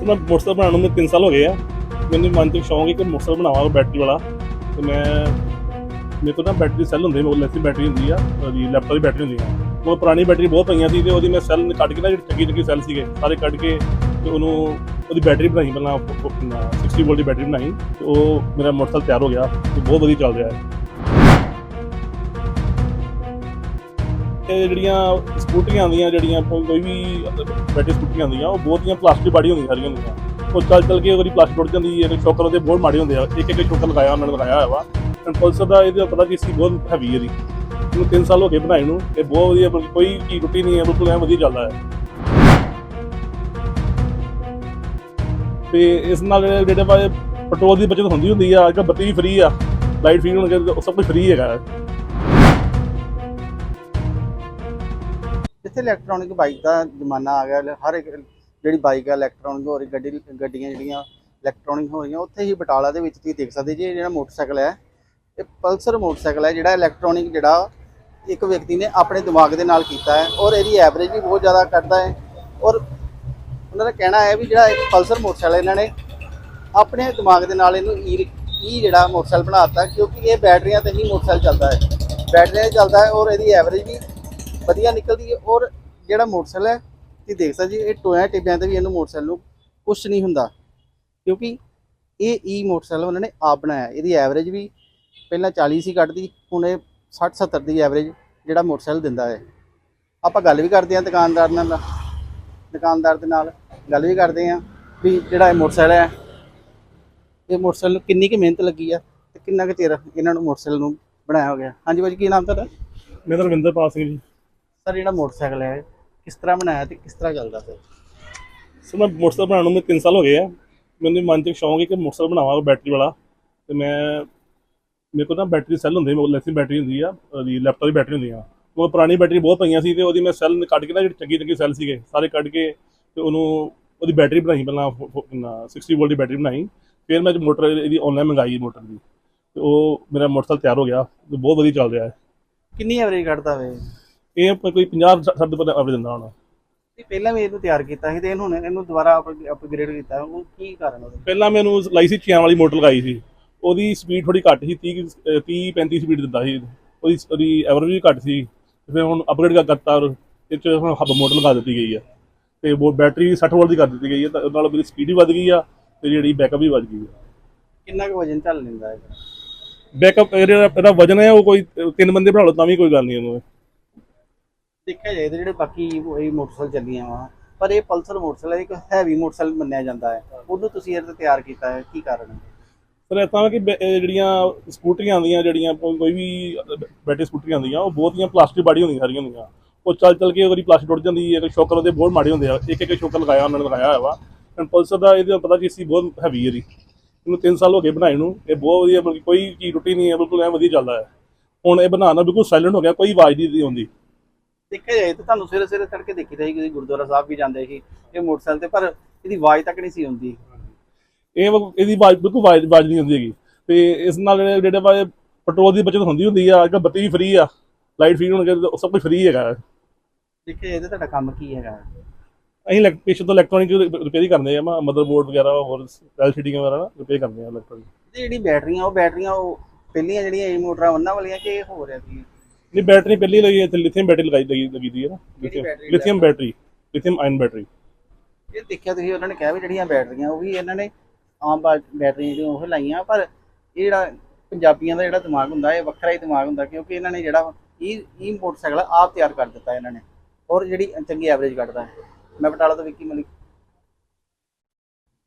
ਸੋ। ਮੈਂ ਮੋਟਰਸਾਈਕਲ ਬਣਾਉਣ ਨੂੰ ਮੈਨੂੰ 3 ਸਾਲ ਹੋ ਗਏ ਆ। ਮੈਨੂੰ ਮਨ ਚ ਸ਼ੌਂਕ ਹੈ ਕਿ ਮੋਟਰਸਾਈਕਲ ਬਣਾਵਾਂਗਾ ਬੈਟਰੀ ਵਾਲਾ। ਤੇ ਮੈਂ ਮੇਰੇ ਕੋਲ ਨਾ ਬੈਟਰੀ ਸੈੱਲ ਹੁੰਦੇ ਨੇ ਲੈਸੀ ਬੈਟਰੀ ਹੁੰਦੀ ਆ, ਉਹਦੀ ਲੈਪਟਾਪ ਦੀ ਬੈਟਰੀ ਹੁੰਦੀ ਆ। ਉਹ ਪੁਰਾਣੀ ਬੈਟਰੀ ਬਹੁਤ ਪਈਆਂ ਸੀ ਤੇ ਉਹਦੀ ਮੈਂ ਸੈੱਲ ਕੱਢ ਕੇ ਨਾ ਜਿਹੜੇ ਚੰਗੀ ਚੰਗੀ ਸੈੱਲ ਸੀਗੇ, ਸਾਰੇ ਕੱਢ ਕੇ ਤੇ ਉਹਨੂੰ ਉਹਦੀ ਬੈਟਰੀ ਬਣਾਈ, ਪਹਿਲਾਂ 60 ਵੋਲਟ ਦੀ ਬੈਟਰੀ ਬਣਾਈ ਤੇ ਉਹ ਮੇਰਾ ਮੋਟਰਸਾਈਕਲ ਤਿਆਰ ਹੋ ਗਿਆ ਤੇ ਬਹੁਤ ਵਧੀਆ ਚੱਲ ਰਿਹਾ ਹੈ। ਇਹ ਜਿਹੜੀਆਂ ਸਕੂਟਰੀਆਂ ਆਉਂਦੀਆਂ ਜਿਹੜੀਆਂ ਕੋਈ ਕੋਈ ਵੀ ਬੈਟਰੀ ਸਕੂਟਰੀਆਂ ਆਉਂਦੀਆਂ ਉਹ ਬਹੁਤੀਆਂ ਪਲਾਸਟਿਕ ਬਾਡੀ ਹੁੰਦੀਆਂ, ਸਾਰੀਆਂ ਹੁੰਦੀਆਂ। ਉਹ ਚੱਲ ਚੱਲ ਕੇ ਉਹਦੀ ਪਲਾਸਟਿਕ ਟੁੱਟ ਜਾਂਦੀ ਹੈ ਸ਼ੋਕਰ ਉਹਦੇ ਬਹੁਤ ਮਾੜੇ ਹੁੰਦੇ ਆ। ਇੱਕ ਇੱਕ ਸ਼ੋਕਰ ਲਗਾਇਆ, ਉਹਨਾਂ ਨੇ ਲਗਾਇਆ ਹੋਇਆ ਵਾ। ਪਲਸਰ ਦਾ ਇਹਦੇ ਪਤਾ ਕੀ ਸੀ ਬਹੁਤ ਹੈਵੀ ਹੈ ਇਹਦੀ। ਇਹਨੂੰ 3 ਸਾਲ ਹੋ ਗਏ ਬਣਾਈ ਨੂੰ। ਇਹ ਬਹੁਤ ਵਧੀਆ ਕੋਈ ਚੀਜ਼ ਟੁੱਟੀ ਨਹੀਂ ਹੈ ਬਿਲਕੁਲ ਐ ਵਧੀਆ ਚੱਲਦਾ ਹੈ ਤੇ ਇਸ ਨਾਲ ਜਿਹੜੇ ਬਾਰੇ ਪੈਟਰੋਲ ਦੀ ਬਚਤ ਹੁੰਦੀ ਹੁੰਦੀ ਆ, ਅੱਜ ਕੱਲ੍ਹ ਬੱਤੀ ਵੀ ਫ੍ਰੀ ਆ। ਲਾਈਟ ਫ੍ਰੀ ਹੋਣਗੇ ਉਹ ਸਭ ਕੁਝ ਫ੍ਰੀ ਹੈਗਾ। ਇੱਥੇ ਇਲੈਕਟ੍ਰੋਨਿਕ ਬਾਈਕ ਦਾ ਜ਼ਮਾਨਾ ਆ ਗਿਆ, ਹਰ ਇੱਕ ਜਿਹੜੀ ਬਾਈਕ ਆ ਇਲੈਕਟ੍ਰੋਨਿਕ ਹੋ ਰਹੀ ਗੱਡੀ, ਗੱਡੀਆਂ ਜਿਹੜੀਆਂ ਇਲੈਕਟ੍ਰੋਨਿਕ ਹੋ ਰਹੀਆਂ, ਉੱਥੇ ਹੀ ਬਟਾਲਾ ਦੇ ਵਿੱਚ ਤੁਸੀਂ ਦੇਖ ਸਕਦੇ ਜੀ, ਇਹ ਜਿਹੜਾ ਮੋਟਰਸਾਈਕਲ ਹੈ, ਇਹ ਪਲਸਰ ਮੋਟਰਸਾਈਕਲ ਹੈ, ਜਿਹੜਾ ਇਲੈਕਟ੍ਰੋਨਿਕ ਜਿਹੜਾ ਇੱਕ ਵਿਅਕਤੀ ਨੇ ਆਪਣੇ ਦਿਮਾਗ ਦੇ ਨਾਲ ਕੀਤਾ ਹੈ ਔਰ ਇਹਦੀ ਐਵਰੇਜ ਵੀ ਬਹੁਤ ਜ਼ਿਆਦਾ ਕੱਢਦਾ ਹੈ ਔਰ ਉਹਨਾਂ ਦਾ ਕਹਿਣਾ ਹੈ ਵੀ ਜਿਹੜਾ ਇੱਕ ਪਲਸਰ ਮੋਟਰਸਾਈਕਲ ਇਹਨਾਂ ਨੇ ਆਪਣੇ ਦਿਮਾਗ ਦੇ ਨਾਲ ਇਹਨੂੰ ਈ ਈ ਜਿਹੜਾ ਮੋਟਰਸਾਈਕਲ ਬਣਾਤਾ ਕਿਉਂਕਿ ਇਹ ਬੈਟਰੀਆਂ ਤੇ ਹੀ ਮੋਟਰਸਾਈਕਲ ਚੱਲਦਾ ਹੈ। ਬੈਟਰੀਆਂ ਤੇ ਚੱਲਦਾ ਹੈ ਔਰ ਇਹਦੀ ਐਵਰੇਜ ਵੀ ਵਧੀਆ ਨਿਕਲਦੀ ਹੈ ਔਰ ਜਿਹੜਾ ਮੋਟਰਸਾਈਕਲ ਹੈ, ਤੁਸੀਂ ਦੇਖ ਸਕਦੇ ਜੀ ਇਹ ਟੋਇਆ ਟਿੱਬਿਆਂ ਤੇ ਵੀ ਇਹਨੂੰ ਮੋਟਰਸਾਈਕਲ ਨੂੰ ਕੁਛ ਨਹੀਂ ਹੁੰਦਾ। ਕਿਉਂਕਿ ਇਹ ਈ ਮੋਟਰਸਾਈਕਲ ਉਹਨਾਂ ਨੇ ਆਪ ਬਣਾਇਆ। ਇਹਦੀ ਐਵਰੇਜ ਵੀ ਪਹਿਲਾਂ 40 ਸੀ ਕੱਢਦੀ ਹੁਣ ਇਹ 60 70 ਦੀ ਐਵਰੇਜ ਜਿਹੜਾ ਮੋਟਰਸਾਈਕਲ ਦਿੰਦਾ ਹੈ। ਆਪਾਂ ਗੱਲ ਵੀ ਕਰਦੇ ਹਾਂ ਦੁਕਾਨਦਾਰ ਨਾਲ, ਦੁਕਾਨਦਾਰ ਦੇ ਨਾਲ ਗੱਲ ਵੀ ਕਰਦੇ ਹਾਂ ਵੀ ਜਿਹੜਾ ਇਹ ਮੋਟਰਸਾਈਕਲ ਹੈ, ਇਹ ਮੋਟਰਸਾਈਕਲ ਨੂੰ ਕਿੰਨੀ ਕੁ ਮਿਹਨਤ ਲੱਗੀ ਆ ਤੇ ਕਿੰਨਾ ਕੁ ਚਿਰ ਇਹਨਾਂ ਨੂੰ ਮੋਟਰਸਾਈਕਲ ਨੂੰ ਬਣਾਇਆ ਹੋ ਗਿਆ। ਹਾਂਜੀ ਭਾਜੀ ਕੀ ਨਾਮ ਤੁਹਾਡਾ? ਮੇਰਾ ਰਵਿੰਦਰਪਾਲ ਸਿੰਘ ਜੀ। ਸਰ ਜਿਹੜਾ ਮੋਟਰਸਾਈਕਲ ਹੈ ਕਿਸ ਤਰ੍ਹਾਂ ਬਣਾਇਆ ਤੇ ਕਿਸ ਤਰ੍ਹਾਂ ਚੱਲਦਾ ਫਿਰ ਸੋ ਮੈਂ ਮੋਟਰਸਾਈਕਲ ਬਣਾਉਣ ਨੂੰ ਮੈਨੂੰ 3 ਸਾਲ ਹੋ ਗਏ ਆ। ਮੈਨੂੰ ਮਨ ਚ ਸ਼ੌਂਕ ਹੈ ਕਿ ਮੋਟਰਸਾਈਕਲ ਬਣਾਵਾਂ ਬੈਟਰੀ ਵਾਲਾ। ਤੇ ਮੈਂ ਮੇਰੇ ਕੋਲ ਨਾ ਬੈਟਰੀ ਸੈੱਲ ਹੁੰਦੇ ਨੇ ਲੈਸੀ ਬੈਟਰੀ ਹੁੰਦੀ ਆ ਲੈਪਟਾਪ ਦੀ ਬੈਟਰੀ ਹੁੰਦੀ ਆ। ਉਹ ਪੁਰਾਣੀ ਬੈਟਰੀ ਬਹੁਤ ਪਈਆਂ ਸੀ ਤੇ ਉਹਦੀ ਮੈਂ ਸੈੱਲ ਕੱਢ ਕੇ ਨਾ ਜਿਹੜੇ ਚੰਗੀ ਚੰਗੀ ਸੈੱਲ ਸੀਗੇ ਸਾਰੇ ਕੱਢ ਕੇ ਤੇ ਉਹਨੂੰ ਉਹਦੀ ਬੈਟਰੀ ਬਣਾਈ ਪਹਿਲਾਂ 60 ਵੋਲਟ ਦੀ ਬੈਟਰੀ ਬਣਾਈ। ਫਿਰ ਮੈਂ ਮੋਟਰ ਇਹਦੀ ਆਨਲਾਈਨ ਮੰਗਾਈ ਮੋਟਰ ਦੀ। ਤੇ ਉਹ ਮੇਰਾ ਮੋਟਰਸਾਈਕਲ ਤਿਆਰ ਹੋ ਗਿਆ ਬਹੁਤ ਵਧੀਆ ਚੱਲ ਰਿਹਾ ਹੈ। ਕਿੰਨੀ ਐਵਰੇਜ ਕੱਢਦਾ ਵੇ? ਇਹ ਕੋਈ 50 60 ਪਰ ਐਵਰੇਜ ਦਿੰਦਾ ਹੁਣ। ਤੇ ਪਹਿਲਾਂ ਵੀ ਇਹਨੂੰ ਤਿਆਰ ਕੀਤਾ ਸੀ ਤੇ ਇਹਨੂੰ ਹੁਣ ਇਹਨੂੰ ਦੁਬਾਰਾ ਅਪਗ੍ਰੇਡ ਕੀਤਾ। ਉਹ ਕੀ ਕਾਰਨ ਉਹਦਾ? ਪਹਿਲਾਂ ਮੈਨੂੰ ਲਾਈ ਸੀ ਛਿਆਂ ਵਾਲੀ ਮੋਟਰ ਲਗਾਈ ਸੀ। ਉਹਦੀ ਸਪੀਡ ਥੋੜੀ ਘੱਟ ਸੀ 30 ਅਹ 30 35 ਸਪੀਡ ਦਿੰਦਾ ਸੀ। ਉਹਦੀ ਉਹਦੀ ਐਵਰੇਜ ਵੀ ਘੱਟ ਸੀ। ਫਿਰ ਹੁਣ ਅਪਗ੍ਰੇਡ ਕਰਤਾ ਔਰ ਇਹ ਚ ਹੁਣ ਹੱਬ ਮੋਟਰ ਲਗਾ ਦਿੱਤੀ ਗਈ ਹੈ ਤੇ ਉਹ ਬੈਟਰੀ 60 ਵੋਲਟ ਦੀ ਕਰ ਦਿੱਤੀ ਗਈ ਹੈ ਤਾਂ ਉਹਦੇ ਨਾਲ ਮੇਰੀ ਸਪੀਡ ਵੀ ਵੱਧ ਗਈ ਆ ਤੇ ਜਿਹੜੀ ਬੈਕਅਪ ਵੀ ਵੱਧ ਗਈ ਹੈ ਕਿੰਨਾ ਕੁ ਵਜਨ ਚੱਲ ਲੈਂਦਾ ਹੈ ਬੈਕਅਪ ਇਹਦਾ ਇਹਦਾ ਵਜਨ ਹੈ ਉਹ ਕੋਈ ਤਿੰਨ ਬੰਦੇ ਬਣਾ ਲਓ ਤਾਂ ਵੀ ਕੋਈ ਗੱਲ ਨਹੀਂ ਉਹਨੂੰ। ਦੇਖਿਆ ਜਾਏ ਤਾਂ ਜਿਹੜੇ ਬਾਕੀ ਇਹ ਮੋਟਰਸਾਈਕਲ ਚੱਲੀਆਂ ਵਾ, ਪਰ ਇਹ ਪਲਸਰ ਮੋਟਰਸਾਈਕਲ ਹੈ, ਇੱਕ ਹੈਵੀ ਮੋਟਰਸਾਈਕਲ ਮੰਨਿਆ ਜਾਂਦਾ ਹੈ। ਉਹਨੂੰ ਤੁਸੀਂ ਇਹ ਤੇ ਤਿਆਰ ਕੀਤਾ ਹੈ, ਕੀ ਕਾਰਨ ਹੈ? ਪਰ ਇਸ ਤਰ੍ਹਾਂ ਕਿ ਬੈ- ਇਹ ਜਿਹੜੀਆਂ ਸਕੂਟਰੀਆਂ ਆਉਂਦੀਆਂ, ਜਿਹੜੀਆਂ ਕੋਈ ਕੋਈ ਵੀ ਬੈਟਰੀ ਸਕੂਟਰੀਆਂ ਆਉਂਦੀਆਂ, ਉਹ ਬਹੁਤੀਆਂ ਪਲਾਸਟਿਕ ਬਾਡੀ ਹੁੰਦੀਆਂ, ਸਾਰੀਆਂ ਹੁੰਦੀਆਂ। ਉਹ ਚੱਲ ਚੱਲ ਕੇ ਉਹਦੀ ਪਲਾਸਟਿਕ ਟੁੱਟ ਜਾਂਦੀ ਹੈ ਸ਼ੋਕਰ ਉਹਦੇ ਬਹੁਤ ਮਾੜੇ ਹੁੰਦੇ ਆ। ਇੱਕ ਇੱਕ ਸ਼ੋਕਰ ਲਗਾਇਆ, ਉਹਨਾਂ ਨੇ ਲਗਾਇਆ ਹੋਇਆ ਵਾ। ਪਲਸਰ ਦਾ ਇਹਦੇ ਪਤਾ ਕੀ ਸੀ ਬਹੁਤ ਹੈਵੀ ਹੈ ਜੀ ਇਹਨੂੰ 3 ਸਾਲ ਹੋ ਗਏ ਬਣਾਈ ਨੂੰ। ਇਹ ਬਹੁਤ ਵਧੀਆ ਬਲਕਿ ਕੋਈ ਚੀਜ਼ ਟੁੱਟੀ ਨਹੀਂ ਹੈ, ਬਿਲਕੁਲ ਐ ਵਧੀਆ ਚੱਲਦਾ ਹੈ। ਹੁਣ ਇਹ ਬਣਾਉਣਾ ਬਿਲਕੁਲ ਸਾਇਲੈਂਟ ਹੋ ਗਿਆ, ਕੋਈ ਆਵਾਜ਼ ਨਹੀਂ ਆਉਂਦੀ। ਦੇਖਿਆ ਜਾਏ ਤਾਂ ਤੁਹਾਨੂੰ ਸਵੇਰੇ ਸਵੇਰੇ ਤੜਕੇ ਦੇਖੀ ਰਹੀ ਕਿ ਗੁਰਦੁਆਰਾ ਸਾਹਿਬ ਵੀ ਜਾਂਦੇ ਸੀ ਇਹ ਮੋਟਰਸਾਈਕਲ ਤੇ ਪਰ ਇਹਦੀ ਆਵਾਜ਼ ਤੱਕ ਨਹੀਂ ਸੀ ਹੁੰਦੀ ਇਹ ਵ- ਇਹਦੀ ਆਵਾਜ਼ ਬਿਲਕੁਲ ਆਵਾਜ਼ ਆਵਾਜ਼ ਨਹੀਂ ਹੁੰਦੀ ਹੈਗੀ। ਤੇ ਇਸ ਨਾਲ ਜਿਹੜੇ ਜਿਹੜੇ ਬਾਰੇ ਪੈਟਰੋਲ ਦੀ ਬਚਤ ਹੁੰਦੀ ਹੁੰਦੀ ਆ ਅੱਜ ਕੱਲ੍ਹ ਬੱਤੀ ਵੀ ਫ੍ਰੀ ਆ ਲਾਈਟ ਫ੍ਰੀ ਹੋਣਗੇ ਉਹ ਸਭ ਕੁਝ ਫ੍ਰੀ ਹੈਗਾ। ਦੇਖਿਆ ਜਾਏ ਤਾਂ ਤੁਹਾਡਾ ਕੰਮ ਕੀ ਹੈਗਾ? ਅਸੀਂ ਇਲੈਕਟ੍ਰੀਸ਼ਨ ਤੋਂ ਇਲੈਕਟ੍ਰੋਨਿਕ ਰਿਪੇਅਰ ਹੀ ਕਰਦੇ ਆ ਮਦਰਬੋਰਡ ਵਗੈਰਾ ਹੋਰ ਐਲਸੀਡੀ ਵਗੈਰਾ ਨਾ ਰਿਪੇਅਰ ਕਰਦੇ ਆ ਇਲੈਕਟ੍ਰੋਨਿਕ ਤੇ ਜਿਹੜੀ ਬੈਟਰੀਆਂ ਉਹ ਬੈਟਰੀਆਂ ਉਹ ਪਹਿਲੀਆਂ ਜਿਹੜੀਆਂ ਇਹ ਮੋਟਰਾਂ ਉਹਨਾਂ ਵਾਲੀਆਂ ਕਿ ਇਹ ਹੋ ਰਿਹਾ ਸੀ ਨਹੀਂ ਬੈਟਰੀ ਪਹਿਲੀ ਲਈ ਇੱਥੇ ਲਿਥੀਅਮ ਬੈਟਰੀ ਲਗਾਈ ਲੱਗੀ ਲੱਗੀ ਦੀ ਹੈ ਨਾ lithium battery lithium ion battery ਇਹ ਦੇਖਿਆ ਤੁਸੀਂ ਉਹਨਾਂ ਨੇ ਕਿਹਾ ਵੀ ਜਿਹੜੀਆਂ ਬੈਟਰੀਆਂ ਉਹ ਵੀ ਇਹਨਾਂ ਨੇ ਆਮ ਬਾ- ਬੈਟਰੀਆਂ ਜਿਹੜੀਆਂ ਉਹ ਲਾਈਆਂ ਪਰ ਇਹ ਜਿਹੜਾ ਪੰਜਾਬੀਆਂ ਦਾ ਜਿਹੜਾ ਦਿਮਾਗ ਹੁੰਦਾ ਇਹ ਵੱਖਰਾ ਹੀ ਦਿਮਾਗ ਹੁੰਦਾ ਕਿਉਂਕਿ ਇਹਨਾਂ ਨੇ ਜਿਹੜਾ ਇਹ ਇਹ ਮੋਟਰਸਾਈਕਲ ਆਪ ਤਿਆਰ ਕਰ ਦਿੱਤਾ ਇਹਨਾਂ ਨੇ ਔਰ ਜਿਹੜੀ ਚੰਗੀ ਐਵਰੇਜ ਕੱਢਦਾ ਹੈ। ਮੈਂ ਬਟਾਲਾ ਤੋਂ ਵਿੱਕੀ ਮਲਿਕ।